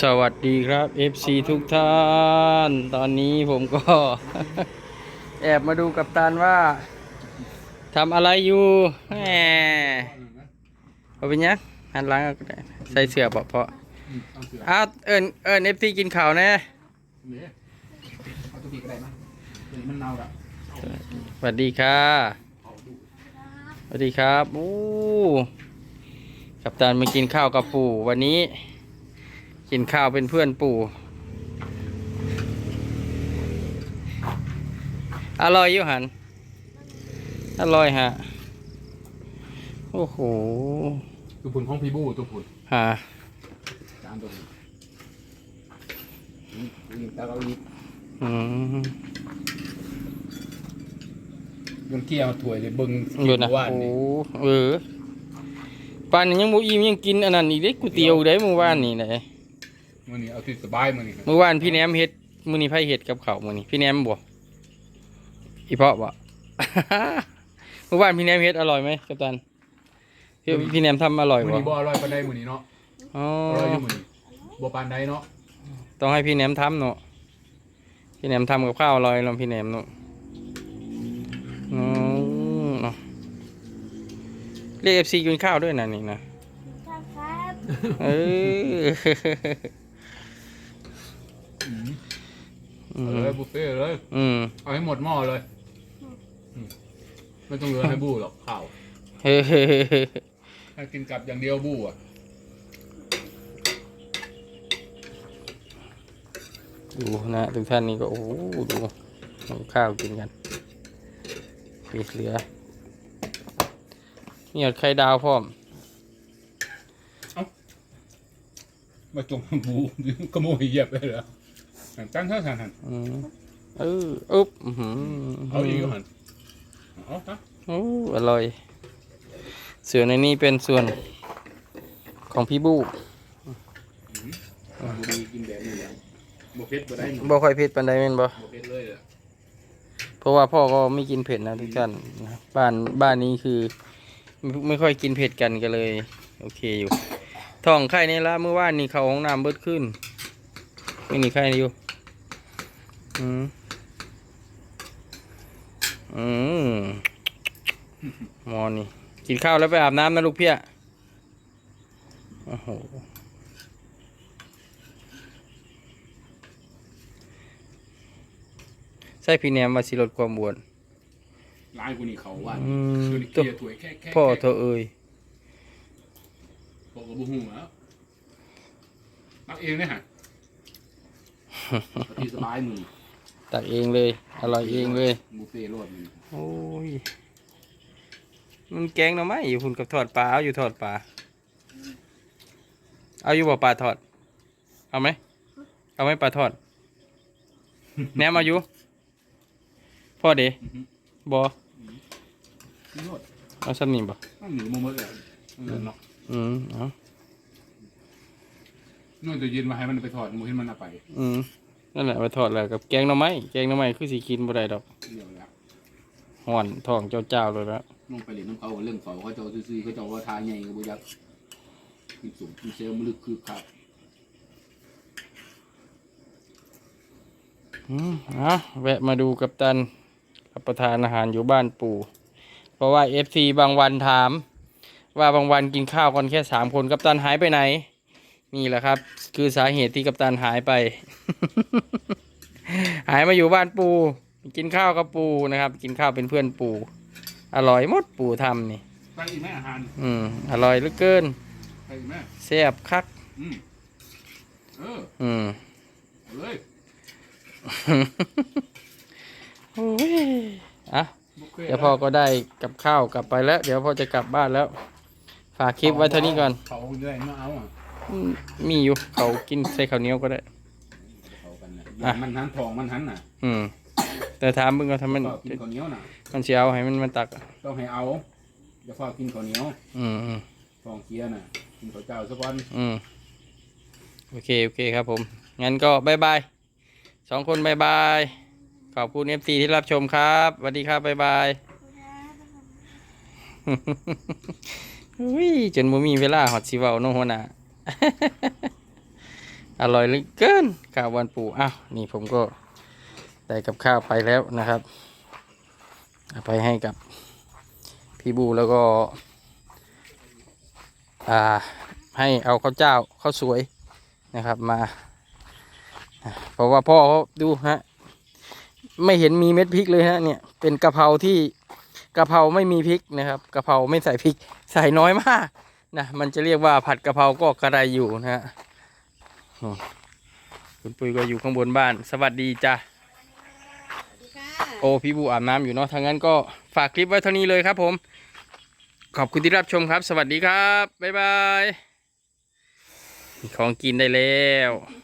สวัสดีครับ FC ทุกท่าน ตอนนี้ผมก็ แอบมาดูกับตานว่าทำอะไรอยู่แหมเอาเป็นยังหันหลังเอาก็ได้ใส่เสื้อเปาะเพาะเอาเสืออ้าวเอิญเอิญ FC กินข้าวแน่เอาตัวผีก็ได้มั้ยตัวน่ะสวัสดีค่ะสวัสดีครับโอ้กับตานมากินข้าวกับปู่วันนี้ กินข้าวเป็นเพื่อนปู่ อร่อยอยู่หัน อร่อยฮะ โอ้โหตัวผุนของพี่บูตัวผุนฮะจานตัวผุนนี่นี่ตาเราอีกอืมยนเกี่ยวถ้วยเลยเบิ้งอยู่นะว่านโอ้นี่เออปานนี้ยังบ่อิ่มยังกินอันนั้นอีกเด้ก๋วยเตี๋ยวได้เมื่อวานนี่ไหน มื้อนี้เอาที่สบายมื้อนี้เมื่อวานพี่แหนมเฮ็ดมื้อนี้ไผเฮ็ดกับข้าวมื้อนี้พี่แหนมบ่อีเพาะบ่ เมื่อวานพี่แหนมเฮ็ดอร่อยไหมกัปตันพี่พี่แหนมทำอร่อยมื้อบ่นี้บ่อร่อยปานใดมื้อนี้เนาะอ๋ออร่อยอยู่มื้อนี้บ่ปานใดเนาะต้องให้พี่แหนมทำเนาะพี่แหนมทำกับข้าวอร่อยลองพี่แหนมเนาะอืมเนาะเรียก FC กินข้าวด้วยนะนี่นะ ครับ เอออืม อื เอามเลยบุฟเฟ่ต์เลย อืมเอาให้หมดหม้อเลยอืมไม่ต้องเหลือให้บูหรอกข้าวเฮ้ยให้กินกับอย่างเดียวบูอะดูนะทุกท่านนี่ก็โอ้โหดูเอาข้าวกินกันมีเหลือมีหยอดไข่ดาวพร้อมมาจงบูขโมยเหยียบเลยเหรอ หันตั้งเท่าหันหันอืมเอออุ๊บอื้อหือเอาอีกก็หันเอาฮะโอ้อร่อย ส่วนในนี้เป็นส่วนของพี่บูบุรีกินแบบนี้อย่างบุฟเฟ่ต์บ่ได้หมดบ่ค่อยเผ็ดปานใดแม่นบ่บุฟเฟ่ต์เลยอะเพราะว่าพ่อก็ไม่กินเผ็ดนะทุกท่านนะบ้านบ้านนี้คือไม่ไม่ค่อยกินเผ็ดกันก็เลย โอเคอยู่ท้องไข่นี่ละเมื่อวานนี่เขาห้องน้ำเบิดขึ้นไม่มีไข่อยู่ อืมอืมหมอนี่ กินข้าวแล้วไปอาบน้ำนะลูกเพี้ยโอ้โหใช่พี่แนมว่าสิลดความอ้วนร้ายกูนี่เขาว่าอืมคือเกลียร์ถวยแค่แค่พ่อเธอเอ่ยบอกกับบุ้งแล้วตักเองเนี่ยฮะที่สบายมือ ตักเองเลย อร่อยเองเลย บุฟเฟ่ต์รวดมือโอ้ย มันแกงหน่อไม้อยู่คุณกับทอดปลา เอาอยู่ทอดปลา เอาอยู่บ่ปลาทอด เอาไหม เอาไหมปลาทอด แหนมเอาอยู่ พ่อเดบอนี่รวดเอาซ้ำนี่บ่ต้องหนีมุมเลยเออเนาะอืมเอานู่นตัวเย็นมาให้มันไปถอดมูให้มันเอาไป อืม นั่นแหละไปทอดแล้วกับแกงหน่อไม้แกงหน่อไม้คือสิกินบ่ได้ดอกเดี๋ยวแล้วห่อนท้องเจ้าๆเลยแล้วลงไปเล่นน้ำเขาเรื่องเขาเขาเจ้าซื่อๆเขาเจ้าว่าทายใหญ่กับบุยักษ์คือสูงคือเซลล์มันลึกคือขาดอืมเอาแวะมาดูกับตันรับประทานอาหารอยู่บ้านปู่ เพราะว่าเอฟซีบางวันถาม ว่าบางวันกินข้าวกันแค่สามคนกัปตันหายไปไหน นี่แหละครับ คือสาเหตุที่กัปตันหายไป หายมาอยู่บ้านปู่กินข้าวกับปู่นะครับ กินข้าวเป็นเพื่อนปู่อร่อยหมดปู่ทำนี่ไปอีกไหมอาหารอืมอร่อยเหลือเกินไปอีกไหมแซ่บคัก อืมเอออืมเอาเลยโอ้ยอะ บุฟฟ่ต์เดี๋ยวพ่อก็ได้กับข้าวกลับไปแล้ว เดี๋ยวพ่อจะกลับบ้านแล้ว ฝากคลิปไว้เท่านี้ก่อน เขาได้มาเอาอะอื มมีอยู่เขากินใส่ข้าวเหนียวก็ได้ เขากันนะอะ มันหันทองมันหันน่ะอืม แต่ถามมึงก็ทำมัน ก็กินข้าวเหนียวน่ะ มันเชียวให้มันมันตักอะต้องให้เอาอย่าฟ้ากินข้าวเหนียวอืมอืมทองเสียน่ะ กินข้าวเจ้าสักวันอืมโอเค โอเคครับผม งั้นก็บายบายสองคนบายบาย ขอบคุณเอฟซีที่รับชมครับสวัสดีครับบายบาย อุ้ยจนบ่มีเวลาหอดสิเว้าเน้องหัวหน้า อร่อยเหลือเกินข้าววันปูอ้าวนี่ผมก็ได้กับข้าวไปแล้วนะครับเอาไปให้กับพี่บูแล้วก็ อ่าให้เอาข้าวเจ้าข้าวสวยนะครับมา เพราะว่าพ่อเขาดูฮะไม่เห็นมีเม็ดพริกเลยฮะเนี่ยเป็นกะเพราที่กะเพราไม่มีพริกนะครับกะเพราไม่ใส่พริกใส่น้อยมาก นะมันจะเรียกว่าผัดกะเพราก็กระไรอยู่นะฮะอืมคุณปุ้ยก็อยู่ข้างบนบ้าน สวัสดีจ้ะสวัสดีค่ะโอ้พี่บูอาบน้ำอยู่เนาะทางนั้นก็ฝากคลิปไว้เท่านี้เลยครับผม ขอบคุณที่รับชมครับ สวัสดีครับ บ๊ายบายมีของกินได้แล้วส